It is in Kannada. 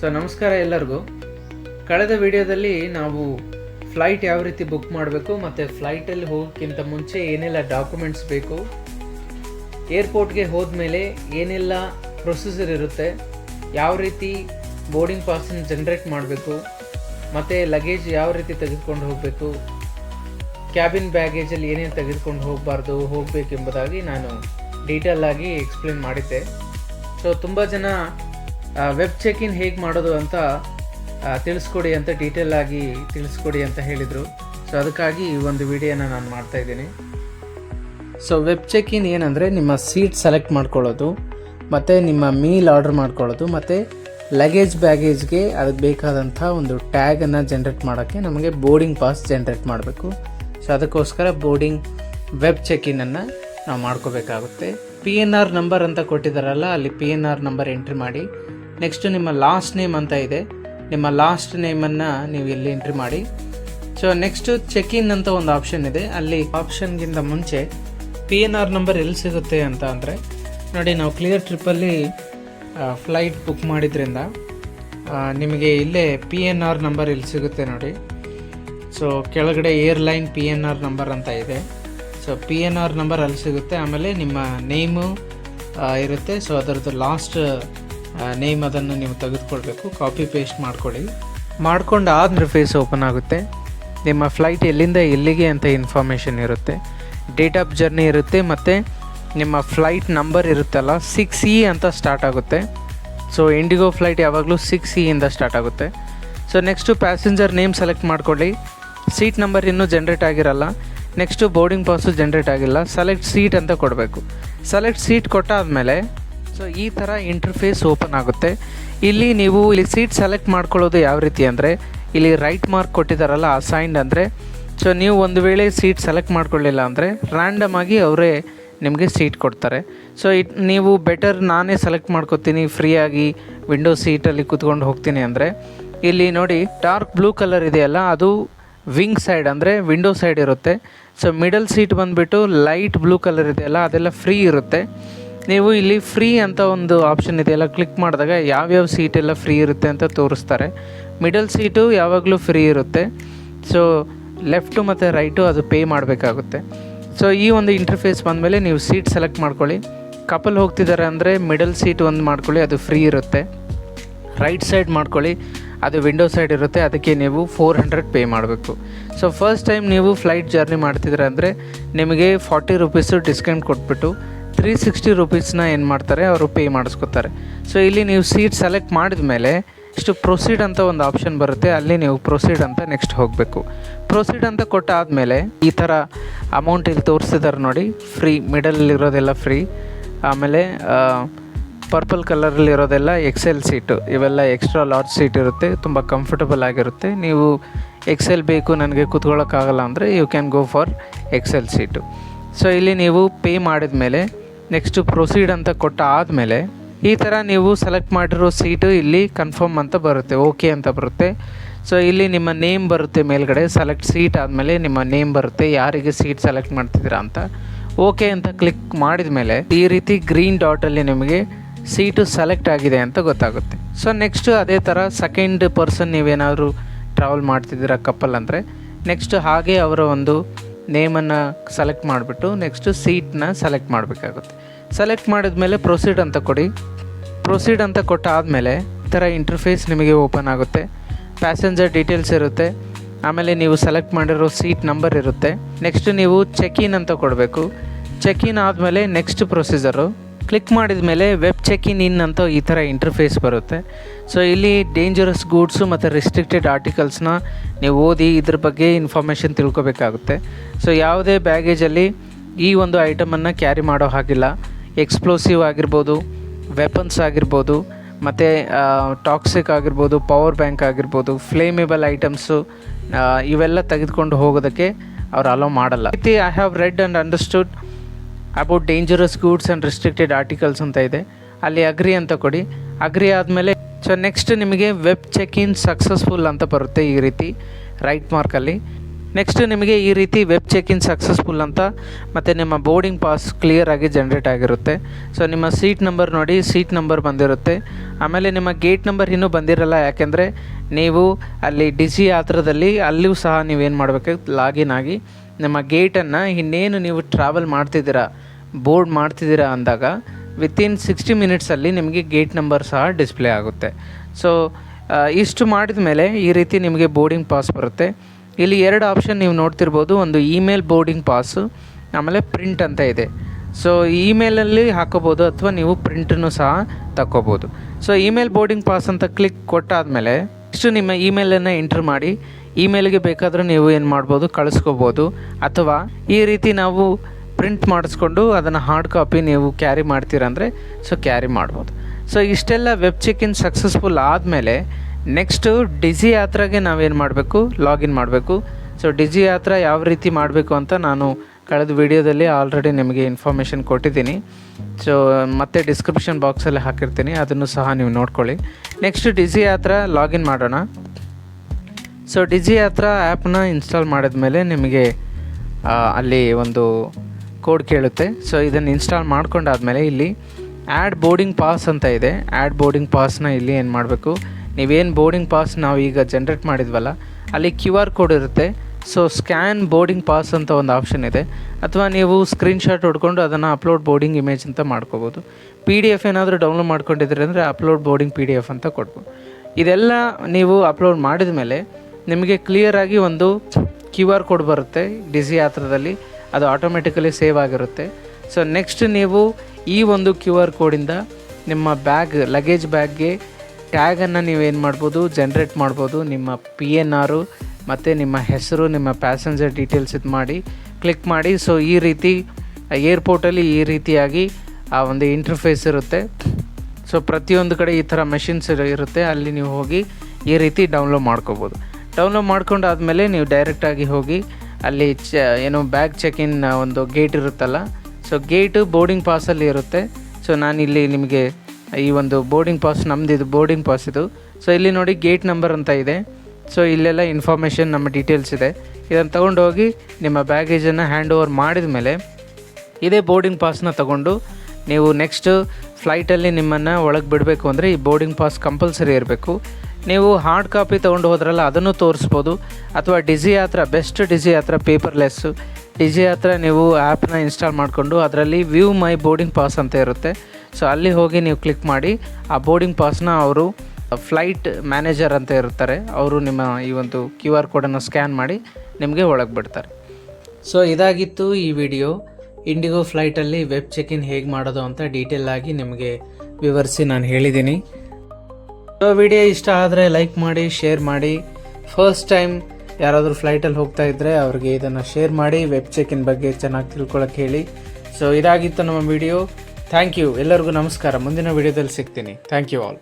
ಸೊ, ನಮಸ್ಕಾರ ಎಲ್ಲರಿಗೂ. ಕಳೆದ ವಿಡಿಯೋದಲ್ಲಿ ನಾವು ಫ್ಲೈಟ್ ಯಾವ ರೀತಿ ಬುಕ್ ಮಾಡಬೇಕು ಮತ್ತು ಫ್ಲೈಟಲ್ಲಿ ಹೋಗೋಕ್ಕಿಂತ ಮುಂಚೆ ಏನೆಲ್ಲ ಡಾಕ್ಯುಮೆಂಟ್ಸ್ ಬೇಕು, ಏರ್ಪೋರ್ಟ್ಗೆ ಹೋದ್ಮೇಲೆ ಏನೆಲ್ಲ ಪ್ರೊಸೀಜರ್ ಇರುತ್ತೆ, ಯಾವ ರೀತಿ ಬೋರ್ಡಿಂಗ್ ಪಾಸನ್ನು ಜನ್ರೇಟ್ ಮಾಡಬೇಕು, ಮತ್ತು ಲಗೇಜ್ ಯಾವ ರೀತಿ ತೆಗೆದುಕೊಂಡು ಹೋಗಬೇಕು, ಕ್ಯಾಬಿನ್ ಬ್ಯಾಗೇಜಲ್ಲಿ ಏನೇನು ತೆಗೆದುಕೊಂಡು ಹೋಗಬಾರ್ದು, ಹೋಗಬೇಕೆಂಬುದಾಗಿ ನಾನು ಡೀಟೇಲ್ ಆಗಿ ಎಕ್ಸ್ಪ್ಲೇನ್ ಮಾಡಿದ್ದೆ. ಸೊ, ತುಂಬ ಜನ ವೆಬ್ ಚೆಕ್ ಇನ್ ಹೇಗೆ ಮಾಡೋದು ಅಂತ ತಿಳಿಸ್ಕೊಡಿ ಅಂತ ಡೀಟೇಲ್ ಆಗಿ ತಿಳಿಸ್ಕೊಡಿ ಅಂತ ಹೇಳಿದರು. ಸೊ ಅದಕ್ಕಾಗಿ ಈ ಒಂದು ವಿಡಿಯೋನ ನಾನು ಮಾಡ್ತಾ ಇದ್ದೀನಿ. ಸೊ ವೆಬ್ ಚೆಕ್ ಇನ್ ಏನಂದರೆ ನಿಮ್ಮ ಸೀಟ್ ಸೆಲೆಕ್ಟ್ ಮಾಡ್ಕೊಳ್ಳೋದು, ಮತ್ತು ನಿಮ್ಮ ಮೀಲ್ ಆರ್ಡರ್ ಮಾಡ್ಕೊಳ್ಳೋದು, ಮತ್ತು ಲಗೇಜ್ ಬ್ಯಾಗೇಜ್ಗೆ ಅದಕ್ಕೆ ಬೇಕಾದಂಥ ಒಂದು ಟ್ಯಾಗನ್ನು ಜನ್ರೇಟ್ ಮಾಡೋಕ್ಕೆ ನಮಗೆ ಬೋರ್ಡಿಂಗ್ ಪಾಸ್ ಜನ್ರೇಟ್ ಮಾಡಬೇಕು. ಸೊ ಅದಕ್ಕೋಸ್ಕರ ಬೋರ್ಡಿಂಗ್ ವೆಬ್ ಚೆಕ್ ಇನ್ನನ್ನು ನಾವು ಮಾಡ್ಕೋಬೇಕಾಗುತ್ತೆ. ಪಿ ಎನ್ ಆರ್ ನಂಬರ್ ಅಂತ ಕೊಟ್ಟಿದ್ದಾರಲ್ಲ ಅಲ್ಲಿ P N R number entry ಮಾಡಿ ನೆಕ್ಸ್ಟು ನಿಮ್ಮ ಲಾಸ್ಟ್ ನೇಮ್ ಅಂತ ಇದೆ. ನಿಮ್ಮ ಲಾಸ್ಟ್ ನೇಮನ್ನು ನೀವು ಇಲ್ಲಿ ಎಂಟ್ರಿ ಮಾಡಿ. ಸೊ ನೆಕ್ಸ್ಟು ಚೆಕ್ ಇನ್ ಅಂತ ಒಂದು ಆಪ್ಷನ್ ಇದೆ. ಅಲ್ಲಿ ಆಪ್ಷನ್ಗಿಂತ ಮುಂಚೆ ಪಿ ಎನ್ ಆರ್ ನಂಬರ್ ಎಲ್ಲಿ ಸಿಗುತ್ತೆ ಅಂತ ಅಂದರೆ, ನೋಡಿ ನಾವು ಕ್ಲಿಯರ್ ಟ್ರಿಪ್ಪಲ್ಲಿ ಫ್ಲೈಟ್ ಬುಕ್ ಮಾಡಿದ್ರಿಂದ ನಿಮಗೆ ಇಲ್ಲೇ ಪಿ ಎನ್ ಆರ್ ನಂಬರ್ ಇಲ್ಲಿ ಸಿಗುತ್ತೆ ನೋಡಿ. ಸೊ ಕೆಳಗಡೆ airline P N R number ಅಂತ ಇದೆ. So P N R number ಅಲ್ಲಿ ಸಿಗುತ್ತೆ. ಆಮೇಲೆ ನಿಮ್ಮ ನೇಮು ಇರುತ್ತೆ. ಸೊ ಅದರದ್ದು ಲಾಸ್ಟ್ ನೇಮ್ ಅದನ್ನು ನೀವು ತೆಗೆದುಕೊಳ್ಬೇಕು ಕಾಪಿ ಪೇಸ್ಟ್ ಮಾಡ್ಕೊಳ್ಳಿ. ಮಾಡ್ಕೊಂಡು ಆದ್ರೆ ಫೇಸ್ ಓಪನ್ ಆಗುತ್ತೆ. ನಿಮ್ಮ ಫ್ಲೈಟ್ ಎಲ್ಲಿಂದ ಎಲ್ಲಿಗೆ ಅಂತ ಇನ್ಫಾರ್ಮೇಷನ್ ಇರುತ್ತೆ. ಡೇಟ್ ಆಫ್ ಜರ್ನಿ ಇರುತ್ತೆ ಮತ್ತು ನಿಮ್ಮ ಫ್ಲೈಟ್ ನಂಬರ್ ಇರುತ್ತಲ್ಲ ಸಿಕ್ಸ್ ಇ ಅಂತ ಸ್ಟಾರ್ಟ್ ಆಗುತ್ತೆ. ಸೊ ಇಂಡಿಗೋ ಫ್ಲೈಟ್ ಯಾವಾಗಲೂ ಸಿಕ್ಸ್ ಇಂದ ಸ್ಟಾರ್ಟ್ ಆಗುತ್ತೆ. So next passenger name select ಮಾಡ್ಕೊಳ್ಳಿ. ಸೀಟ್ ನಂಬರ್ ಇನ್ನೂ ಜನ್ರೇಟ್ ಆಗಿರಲ್ಲ. ನೆಕ್ಸ್ಟು ಬೋರ್ಡಿಂಗ್ ಪಾಸು ಜನ್ರೇಟ್ ಆಗಿಲ್ಲ. ಸೆಲೆಕ್ಟ್ ಸೀಟ್ ಅಂತ ಕೊಡಬೇಕು. ಸೆಲೆಕ್ಟ್ ಸೀಟ್ ಕೊಟ್ಟಾದಮೇಲೆ ಸೊ ಈ ಥರ ಇಂಟರ್ಫೇಸ್ ಓಪನ್ ಆಗುತ್ತೆ. ಇಲ್ಲಿ ನೀವು ಇಲ್ಲಿ ಸೀಟ್ ಸೆಲೆಕ್ಟ್ ಮಾಡ್ಕೊಳ್ಳೋದು ಯಾವ ರೀತಿ ಅಂದರೆ, ಇಲ್ಲಿ ರೈಟ್ ಮಾರ್ಕ್ ಕೊಟ್ಟಿದ್ದಾರಲ್ಲ ಅಸೈನ್ಡ್ ಅಂದರೆ. ಸೊ ನೀವು ಒಂದು ವೇಳೆ ಸೀಟ್ ಸೆಲೆಕ್ಟ್ ಮಾಡ್ಕೊಳ್ಳಿಲ್ಲ ಅಂದರೆ ರ್ಯಾಂಡಮ್ ಆಗಿ ಅವರೇ ನಿಮಗೆ ಸೀಟ್ ಕೊಡ್ತಾರೆ. ಸೊ ಇಟ್ ನೀವು ಬೆಟರ್ ನಾನೇ ಸೆಲೆಕ್ಟ್ ಮಾಡ್ಕೊತೀನಿ ಫ್ರೀಯಾಗಿ ವಿಂಡೋ ಸೀಟಲ್ಲಿ ಕೂತ್ಕೊಂಡು ಹೋಗ್ತೀನಿ ಅಂದರೆ. ಇಲ್ಲಿ ನೋಡಿ ಡಾರ್ಕ್ ಬ್ಲೂ ಕಲರ್ ಇದೆಯಲ್ಲ, ಅದು ವಿಂಗ್ ಸೈಡ್ ಅಂದರೆ ವಿಂಡೋ ಸೈಡ್ ಇರುತ್ತೆ. ಸೊ ಮಿಡಲ್ ಸೀಟ್ ಬಂದುಬಿಟ್ಟು ಲೈಟ್ ಬ್ಲೂ ಕಲರ್ ಇದೆಯಲ್ಲ, ಅದೆಲ್ಲ ಫ್ರೀ ಇರುತ್ತೆ. ನೀವು ಇಲ್ಲಿ ಫ್ರೀ ಅಂತ ಒಂದು ಆಪ್ಷನ್ ಇದೆಯಲ್ಲ ಕ್ಲಿಕ್ ಮಾಡಿದಾಗ ಯಾವ್ಯಾವ ಸೀಟೆಲ್ಲ ಫ್ರೀ ಇರುತ್ತೆ ಅಂತ ತೋರಿಸ್ತಾರೆ. ಮಿಡಲ್ ಸೀಟು ಯಾವಾಗಲೂ ಫ್ರೀ ಇರುತ್ತೆ. ಸೊ ಲೆಫ್ಟು ಮತ್ತು ರೈಟು ಅದು ಪೇ ಮಾಡಬೇಕಾಗುತ್ತೆ. ಸೊ ಈ ಒಂದು ಇಂಟರ್ಫೇಸ್ ಬಂದಮೇಲೆ ನೀವು ಸೀಟ್ ಸೆಲೆಕ್ಟ್ ಮಾಡ್ಕೊಳ್ಳಿ. ಕಪಲ್ ಹೋಗ್ತಿದ್ದಾರೆ ಅಂದರೆ ಮಿಡಲ್ ಸೀಟ್ ಒಂದು ಮಾಡ್ಕೊಳ್ಳಿ, ಅದು ಫ್ರೀ ಇರುತ್ತೆ. ರೈಟ್ ಸೈಡ್ ಮಾಡ್ಕೊಳ್ಳಿ, ಅದು ವಿಂಡೋ ಸೈಡ್ ಇರುತ್ತೆ. ಅದಕ್ಕೆ ನೀವು ಫೋರ್ ಹಂಡ್ರೆಡ್ ಪೇ ಮಾಡಬೇಕು. ಸೊ ಫಸ್ಟ್ ಟೈಮ್ ನೀವು ಫ್ಲೈಟ್ ಜರ್ನಿ ಮಾಡ್ತಿದ್ರೆ ಅಂದರೆ ನಿಮಗೆ ಫಾರ್ಟಿ ರುಪೀಸು ಡಿಸ್ಕೌಂಟ್ ಕೊಟ್ಬಿಟ್ಟು ತ್ರೀ ಸಿಕ್ಸ್ಟಿ ರುಪೀಸ್ನ ಏನು ಮಾಡ್ತಾರೆ, ಅವರು ಪೇ ಮಾಡಿಸ್ಕೊತಾರೆ. ಸೊ ಇಲ್ಲಿ ನೀವು ಸೀಟ್ ಸೆಲೆಕ್ಟ್ ಮಾಡಿದ ಮೇಲೆ ಇಷ್ಟು ಪ್ರೊಸೀಡ್ ಅಂತ ಒಂದು ಆಪ್ಷನ್ ಬರುತ್ತೆ. ಅಲ್ಲಿ ನೀವು ಪ್ರೊಸೀಡ್ ಅಂತ ನೆಕ್ಸ್ಟ್ ಹೋಗಬೇಕು. ಪ್ರೊಸೀಡ್ ಅಂತ ಕೊಟ್ಟಾದಮೇಲೆ ಈ ಥರ ಅಮೌಂಟ್ ಇಲ್ಲಿ ತೋರಿಸಿದ್ದಾರೆ ನೋಡಿ ಫ್ರೀ ಮಿಡಲಲ್ಲಿರೋದೆಲ್ಲ ಫ್ರೀ ಆಮೇಲೆ ಪರ್ಪಲ್ ಕಲರಲ್ಲಿರೋದೆಲ್ಲ ಎಕ್ಸೆಲ್ ಸೀಟು ಇವೆಲ್ಲ ಎಕ್ಸ್ಟ್ರಾ ಲಾರ್ಜ್ ಸೀಟ್ ಇರುತ್ತೆ, ತುಂಬ ಕಂಫರ್ಟಬಲ್ ಆಗಿರುತ್ತೆ. ನೀವು ಎಕ್ಸೆಲ್ ಬೇಕು, ನನಗೆ ಕೂತ್ಕೊಳ್ಳೋಕ್ಕಾಗಲ್ಲ ಅಂದರೆ you can go for XL seat so ಇಲ್ಲಿ ನೀವು ಪೇ ಮಾಡಿದ ಮೇಲೆ ನೆಕ್ಸ್ಟು ಪ್ರೊಸೀಡ್ ಅಂತ ಕೊಟ್ಟ ಆದಮೇಲೆ, ಈ ಥರ ನೀವು ಸೆಲೆಕ್ಟ್ ಮಾಡಿರೋ ಸೀಟು ಇಲ್ಲಿ ಕನ್ಫರ್ಮ್ ಅಂತ ಬರುತ್ತೆ ಓಕೆ ಅಂತ ಬರುತ್ತೆ. ಸೊ ಇಲ್ಲಿ ನಿಮ್ಮ ನೇಮ್ ಬರುತ್ತೆ ಮೇಲ್ಗಡೆ ಸೆಲೆಕ್ಟ್ ಸೀಟ್ ಆದಮೇಲೆ ನಿಮ್ಮ ನೇಮ್ ಬರುತ್ತೆ, ಯಾರಿಗೆ ಸೀಟ್ ಸೆಲೆಕ್ಟ್ ಮಾಡ್ತಿದ್ದೀರಾ ಅಂತ. ಓಕೆ ಅಂತ ಕ್ಲಿಕ್ ಮಾಡಿದ ಮೇಲೆ ಈ ರೀತಿ ಗ್ರೀನ್ ಡಾಟಲ್ಲಿ ನಿಮಗೆ ಸೀಟು ಸೆಲೆಕ್ಟ್ ಆಗಿದೆ ಅಂತ ಗೊತ್ತಾಗುತ್ತೆ. ಸೊ ನೆಕ್ಸ್ಟು ಅದೇ ಥರ ಸೆಕೆಂಡ್ ಪರ್ಸನ್ ನೀವೇನಾದರೂ ಟ್ರಾವೆಲ್ ಮಾಡ್ತಿದ್ದೀರಾ ಕಪಲ್ ಅಂದರೆ ನೆಕ್ಸ್ಟ್ ಹಾಗೆ ಅವರ ಒಂದು ನೇಮನ್ನು ಸೆಲೆಕ್ಟ್ ಮಾಡಿಬಿಟ್ಟು ನೆಕ್ಸ್ಟು ಸೀಟ್ನ ಸೆಲೆಕ್ಟ್ ಮಾಡಬೇಕಾಗುತ್ತೆ. ಸೆಲೆಕ್ಟ್ ಮಾಡಿದ ಮೇಲೆ ಪ್ರೊಸೀಡ್ ಅಂತ ಕೊಡಿ. ಪ್ರೊಸೀಡ್ ಅಂತ ಕೊಟ್ಟಾದಮೇಲೆ ಈ ಥರ ಇಂಟರ್ಫೇಸ್ ನಿಮಗೆ ಓಪನ್ ಆಗುತ್ತೆ. ಪ್ಯಾಸೆಂಜರ್ ಡೀಟೇಲ್ಸ್ ಇರುತ್ತೆ. ಆಮೇಲೆ ನೀವು ಸೆಲೆಕ್ಟ್ ಮಾಡಿರೋ ಸೀಟ್ ನಂಬರ್ ಇರುತ್ತೆ. ನೆಕ್ಸ್ಟ್ ನೀವು ಚೆಕ್ ಇನ್ ಅಂತ ಕೊಡಬೇಕು. ಚೆಕ್ ಇನ್ ಆದಮೇಲೆ ನೆಕ್ಸ್ಟ್ ಪ್ರೊಸೀಜರು ಕ್ಲಿಕ್ ಮಾಡಿದ ಮೇಲೆ ವೆಬ್ ಚೆಕ್ ಇನ್ ಇನ್ ಅಂತ ಈ ಥರ ಇಂಟರ್ಫೇಸ್ ಬರುತ್ತೆ. ಸೊ ಇಲ್ಲಿ ಡೇಂಜರಸ್ ಗೂಡ್ಸು ಮತ್ತು ರಿಸ್ಟ್ರಿಕ್ಟೆಡ್ ಆರ್ಟಿಕಲ್ಸ್ನ ನೀವು ಓದಿ ಇದ್ರ ಬಗ್ಗೆ ಇನ್ಫಾರ್ಮೇಷನ್ ತಿಳ್ಕೊಬೇಕಾಗುತ್ತೆ. ಸೊ ಯಾವುದೇ ಬ್ಯಾಗೇಜಲ್ಲಿ ಈ ಒಂದು ಐಟಮನ್ನು ಕ್ಯಾರಿ ಮಾಡೋ ಹಾಗಿಲ್ಲ. ಎಕ್ಸ್ಪ್ಲೋಸಿವ್ ಆಗಿರ್ಬೋದು ವೆಪನ್ಸ್ ಆಗಿರ್ಬೋದು, ಮತ್ತು ಟಾಕ್ಸಿಕ್ ಆಗಿರ್ಬೋದು ಪವರ್ ಬ್ಯಾಂಕ್ ಆಗಿರ್ಬೋದು ಫ್ಲೇಮೇಬಲ್ ಐಟಮ್ಸು ಇವೆಲ್ಲ ತೆಗೆದುಕೊಂಡು ಹೋಗೋದಕ್ಕೆ ಅವ್ರು ಅಲೋ ಮಾಡಲ್ಲ. ರೀತಿ I have read and understood about dangerous goods and restricted articles ಅಂತ ಇದೆ. ಅಲ್ಲಿ ಅಗ್ರಿ ಅಂತ ಕೊಡಿ. ಅಗ್ರಿ ಆದಮೇಲೆ ಸೊ ನೆಕ್ಸ್ಟ್ ನಿಮಗೆ ವೆಬ್ ಚೆಕ್ ಇನ್ ಸಕ್ಸಸ್ಫುಲ್ ಅಂತ ಬರುತ್ತೆ ಈ ರೀತಿ ರೈಟ್ ಮಾರ್ಕಲ್ಲಿ ನೆಕ್ಸ್ಟ್ ನಿಮಗೆ ಈ ರೀತಿ ವೆಬ್ ಚೆಕ್ ಇನ್ ಸಕ್ಸಸ್ಫುಲ್ ಅಂತ ಮತ್ತು ನಿಮ್ಮ ಬೋರ್ಡಿಂಗ್ ಪಾಸ್ ಕ್ಲಿಯರ್ ಆಗಿ ಜನ್ರೇಟ್ ಆಗಿರುತ್ತೆ. ಸೊ ನಿಮ್ಮ ಸೀಟ್ ನಂಬರ್ ನೋಡಿ ಸೀಟ್ ನಂಬರ್ ಬಂದಿರುತ್ತೆ. ಆಮೇಲೆ ನಿಮ್ಮ ಗೇಟ್ ನಂಬರ್ ಇನ್ನೂ ಬಂದಿರಲ್ಲ, ಯಾಕೆಂದರೆ ನೀವು ಅಲ್ಲಿ ಡಿಸಿ ಯಾತ್ರದಲ್ಲಿ ಅಲ್ಲಿಯೂ ಸಹ ನೀವೇನು ಮಾಡಬೇಕು? ಲಾಗಿನ್ ಆಗಿ ನಿಮ್ಮ ಗೇಟನ್ನು ಇನ್ನೇನು ನೀವು ಟ್ರಾವೆಲ್ ಮಾಡ್ತಿದ್ದೀರಾ ಬೋರ್ಡ್ ಮಾಡ್ತಿದ್ದೀರಾ ಅಂದಾಗ ವಿತಿನ್ ಸಿಕ್ಸ್ಟಿ ಮಿನಿಟ್ಸಲ್ಲಿ ನಿಮಗೆ ಗೇಟ್ ನಂಬರ್ ಸಹ ಡಿಸ್ಪ್ಲೇ ಆಗುತ್ತೆ. ಸೊ ಇಷ್ಟು ಮಾಡಿದ ಮೇಲೆ ಈ ರೀತಿ ನಿಮಗೆ ಬೋರ್ಡಿಂಗ್ ಪಾಸ್ ಬರುತ್ತೆ. ಇಲ್ಲಿ ಎರಡು ಆಪ್ಷನ್ ನೀವು ನೋಡ್ತಿರ್ಬೋದು. ಒಂದು ಇಮೇಲ್ ಬೋರ್ಡಿಂಗ್ ಪಾಸು ಆಮೇಲೆ ಪ್ರಿಂಟ್ ಅಂತ ಇದೆ. ಸೊ ಇಮೇಲಲ್ಲಿ ಹಾಕೋಬೋದು ಅಥವಾ ನೀವು ಪ್ರಿಂಟನ್ನು ಸಹ ತಗೋಬೋದು ಸೊ ಇಮೇಲ್ ಬೋರ್ಡಿಂಗ್ ಪಾಸ್ ಅಂತ ಕ್ಲಿಕ್ ಕೊಟ್ಟಾದಮೇಲೆ ಇಷ್ಟು ನಿಮ್ಮ ಇಮೇಲನ್ನು ಎಂಟ್ರ್ ಮಾಡಿ ಇಮೇಲ್ಗೆ ಬೇಕಾದರೂ ನೀವು ಏನು ಮಾಡ್ಬೋದು, ಕಳಿಸ್ಕೋಬೋದು. ಅಥವಾ ಈ ರೀತಿ ನಾವು ಪ್ರಿಂಟ್ ಮಾಡಿಸ್ಕೊಂಡು ಅದನ್ನು ಹಾರ್ಡ್ ಕಾಪಿ ನೀವು ಕ್ಯಾರಿ ಮಾಡ್ತೀರಂದರೆ ಸೊ ಕ್ಯಾರಿ ಮಾಡ್ಬೋದು. ಸೊ ಇಷ್ಟೆಲ್ಲ ವೆಬ್ ಚೆಕ್ ಇನ್ ಸಕ್ಸಸ್ಫುಲ್ ಆದಮೇಲೆ ನೆಕ್ಸ್ಟು ಡಿಜಿ ಯಾತ್ರೆಗೆ ನಾವೇನು ಮಾಡಬೇಕು? ಲಾಗಿನ್ ಮಾಡಬೇಕು. ಸೊ ಡಿಜಿ ಯಾತ್ರಾ ಯಾವ ರೀತಿ ಮಾಡಬೇಕು ಅಂತ ನಾನು ಕಳೆದ ವಿಡಿಯೋದಲ್ಲಿ ಆಲ್ರೆಡಿ ನಿಮಗೆ ಇನ್ಫಾರ್ಮೇಷನ್ ಕೊಟ್ಟಿದ್ದೀನಿ. ಸೊ ಮತ್ತೆ ಡಿಸ್ಕ್ರಿಪ್ಷನ್ ಬಾಕ್ಸಲ್ಲಿ ಹಾಕಿರ್ತೀನಿ. ಅದನ್ನು ಸಹ ನೀವು ನೋಡ್ಕೊಳ್ಳಿ. ನೆಕ್ಸ್ಟ್ ಡಿಜಿ ಯಾತ್ರ ಲಾಗಿನ್ ಮಾಡೋಣ. ಸೊ ಡಿಜಿ ಯಾತ್ರ ಆ್ಯಪ್ನ ಇನ್ಸ್ಟಾಲ್ ಮಾಡಿದ ಮೇಲೆ ನಿಮಗೆ ಅಲ್ಲಿ ಒಂದು ಕೋಡ್ ಕೇಳುತ್ತೆ. ಸೊ ಇದನ್ನು ಇನ್ಸ್ಟಾಲ್ ಮಾಡ್ಕೊಂಡಾದ್ಮೇಲೆ ಇಲ್ಲಿ ಆ್ಯಡ್ ಬೋರ್ಡಿಂಗ್ ಪಾಸ್ ಅಂತ ಇದೆ. ಆ್ಯಡ್ ಬೋರ್ಡಿಂಗ್ ಪಾಸ್ನ ಇಲ್ಲಿ ಏನು ಮಾಡಬೇಕು? ನೀವೇನು ಬೋರ್ಡಿಂಗ್ ಪಾಸ್ ನಾವು ಈಗ ಜನ್ರೇಟ್ ಮಾಡಿದ್ವಲ್ಲ, ಅಲ್ಲಿ ಕ್ಯೂ ಆರ್ ಕೋಡ್ ಇರುತ್ತೆ. ಸೊ ಸ್ಕ್ಯಾನ್ ಬೋರ್ಡಿಂಗ್ ಪಾಸ್ ಅಂತ ಒಂದು ಆಪ್ಷನ್ ಇದೆ. ಅಥವಾ ನೀವು ಸ್ಕ್ರೀನ್ಶಾಟ್ ಹೊಡ್ಕೊಂಡು ಅದನ್ನು ಅಪ್ಲೋಡ್ ಬೋರ್ಡಿಂಗ್ ಇಮೇಜ್ ಅಂತ ಮಾಡ್ಕೋಬೋದು. ಪಿ ಡಿ ಎಫ್ ಏನಾದರೂ ಡೌನ್ಲೋಡ್ ಮಾಡ್ಕೊಂಡಿದ್ರೆ ಅಂದರೆ upload boarding P D F ಅಂತ ಕೊಡ್ಬೋದು. ಇದೆಲ್ಲ ನೀವು ಅಪ್ಲೋಡ್ ಮಾಡಿದ ಮೇಲೆ ನಿಮಗೆ ಕ್ಲಿಯರಾಗಿ ಒಂದು ಕ್ಯೂ ಆರ್ ಕೋಡ್ ಬರುತ್ತೆ ಡಿಸಿ ಯಾತ್ರದಲ್ಲಿ ಅದು ಆಟೋಮೆಟಿಕಲಿ ಸೇವ್ ಆಗಿರುತ್ತೆ. ಸೊ ನೆಕ್ಸ್ಟ್ ನೀವು ಈ ಒಂದು ಕ್ಯೂ ಆರ್ ಕೋಡಿಂದ ನಿಮ್ಮ ಬ್ಯಾಗ್, ಲಗೇಜ್ ಬ್ಯಾಗ್ಗೆ ಟ್ಯಾಗನ್ನು ನೀವೇನು ಮಾಡ್ಬೋದು? ಜನ್ರೇಟ್ ಮಾಡ್ಬೋದು. ನಿಮ್ಮ ಪಿ ಎನ್ ಆರು ಮತ್ತು ನಿಮ್ಮ ಹೆಸರು, ನಿಮ್ಮ ಪ್ಯಾಸೆಂಜರ್ ಡೀಟೇಲ್ಸ್ ಇದು ಮಾಡಿ ಕ್ಲಿಕ್ ಮಾಡಿ. ಸೊ ಈ ರೀತಿ ಏರ್ಪೋರ್ಟಲ್ಲಿ ಈ ರೀತಿಯಾಗಿ, ಆ ಒಂದು ಇಂಟರ್ಫೇಸ್ ಇರುತ್ತೆ. ಸೊ ಪ್ರತಿಯೊಂದು ಕಡೆ ಈ ಥರ ಮೆಷಿನ್ಸ್ ಇರುತ್ತೆ. ಅಲ್ಲಿ ನೀವು ಹೋಗಿ ಈ ರೀತಿ ಡೌನ್ಲೋಡ್ ಮಾಡ್ಕೋಬೋದು. ಡೌನ್ಲೋಡ್ ಮಾಡ್ಕೊಂಡಾದ್ಮೇಲೆ ನೀವು ಡೈರೆಕ್ಟಾಗಿ ಹೋಗಿ, ಅಲ್ಲಿ ಚ, ಏನು ಬ್ಯಾಗ್ ಚೆಕ್ ಇನ್ ಒಂದು ಗೇಟ್ ಇರುತ್ತಲ್ಲ? ಸೊ ಗೇಟು ಬೋರ್ಡಿಂಗ್ ಪಾಸಲ್ಲಿ ಇರುತ್ತೆ. ಸೊ ನಾನಿಲ್ಲಿ ನಿಮಗೆ ಈ ಒಂದು ಬೋರ್ಡಿಂಗ್ ಪಾಸ್ ನಮ್ಮದು ಇದು ಬೋರ್ಡಿಂಗ್ ಪಾಸ್ ಇದು. ಸೊ ಇಲ್ಲಿ ನೋಡಿ ಗೇಟ್ ನಂಬರ್ ಅಂತ ಇದೆ. ಸೊ ಇಲ್ಲೆಲ್ಲ ಇನ್ಫಾರ್ಮೇಷನ್ ನಮ್ಮ ಡೀಟೇಲ್ಸ್ ಇದೆ. ಇದನ್ನು ತೊಗೊಂಡು ಹೋಗಿ ನಿಮ್ಮ ಬ್ಯಾಗೇಜನ್ನು ಹ್ಯಾಂಡ್ ಓವರ್ ಮಾಡಿದ ಮೇಲೆ ಇದೇ ಬೋರ್ಡಿಂಗ್ ಪಾಸ್ನ ತಗೊಂಡು ನೀವು ನೆಕ್ಸ್ಟ್ ಫ್ಲೈಟಲ್ಲಿ ನಿಮ್ಮನ್ನು ಒಳಗೆ ಬಿಡಬೇಕು ಅಂದರೆ ಈ ಬೋರ್ಡಿಂಗ್ ಪಾಸ್ ಕಂಪಲ್ಸರಿ ಇರಬೇಕು. ನೀವು ಹಾರ್ಡ್ ಕಾಪಿ ತೊಗೊಂಡು ಹೋದ್ರಲ್ಲ ಅದನ್ನು ತೋರಿಸ್ಬೋದು. ಅಥವಾ ಡಿಜಿ ಯಾತ್ರ ಬೆಸ್ಟ್ ಡಿಜಿ ಯಾತ್ರ ಪೇಪರ್ಲೆಸ್ಸು ಡಿಜಿ ಹತ್ರ ನೀವು ಆ್ಯಪ್ನ ಇನ್ಸ್ಟಾಲ್ ಮಾಡಿಕೊಂಡು ಅದರಲ್ಲಿ ವ್ಯೂ ಮೈ ಬೋರ್ಡಿಂಗ್ ಪಾಸ್ ಅಂತ ಇರುತ್ತೆ. ಸೊ ಅಲ್ಲಿ ಹೋಗಿ ನೀವು ಕ್ಲಿಕ್ ಮಾಡಿ, ಆ ಬೋರ್ಡಿಂಗ್ ಪಾಸ್ನ ಅವರು ಫ್ಲೈಟ್ ಮ್ಯಾನೇಜರ್ ಅಂತ ಇರ್ತಾರೆ, ಅವರು ನಿಮ್ಮ ಈ ಒಂದು ಕ್ಯೂ ಆರ್ ಕೋಡನ್ನು ಸ್ಕ್ಯಾನ್ ಮಾಡಿ ನಿಮಗೆ ಒಳಗೆ ಬಿಡ್ತಾರೆ. ಸೊ ಇದಾಗಿತ್ತು ಈ ವಿಡಿಯೋ ಇಂಡಿಗೋ ಫ್ಲೈಟಲ್ಲಿ ವೆಬ್ ಚೆಕ್ ಇನ್ ಹೇಗೆ ಮಾಡೋದು ಅಂತ ಡೀಟೇಲ್ ಆಗಿ ನಿಮಗೆ ವಿವರಿಸಿ ನಾನು ಹೇಳಿದ್ದೀನಿ ಸೊ ವಿಡಿಯೋ ಇಷ್ಟ ಆದರೆ ಲೈಕ್ ಮಾಡಿ ಶೇರ್ ಮಾಡಿ. ಫಸ್ಟ್ ಟೈಮ್ ಯಾರಾದರೂ ಫ್ಲೈಟಲ್ಲಿ ಹೋಗ್ತಾ ಇದ್ದರೆ ಅವ್ರಿಗೆ ಇದನ್ನು ಶೇರ್ ಮಾಡಿ ವೆಬ್ ಚೆಕ್ ಇನ್ ಬಗ್ಗೆ ಚೆನ್ನಾಗಿ ತಿಳ್ಕೊಳಕ್ಕೆ ಹೇಳಿ. ಸೊ ಇದಾಗಿತ್ತು ನಮ್ಮ ವಿಡಿಯೋ ಥ್ಯಾಂಕ್ ಯು ಎಲ್ಲರಿಗೂ ನಮಸ್ಕಾರ. ಮುಂದಿನ ವಿಡಿಯೋದಲ್ಲಿ ಸಿಗ್ತೀನಿ. Thank you all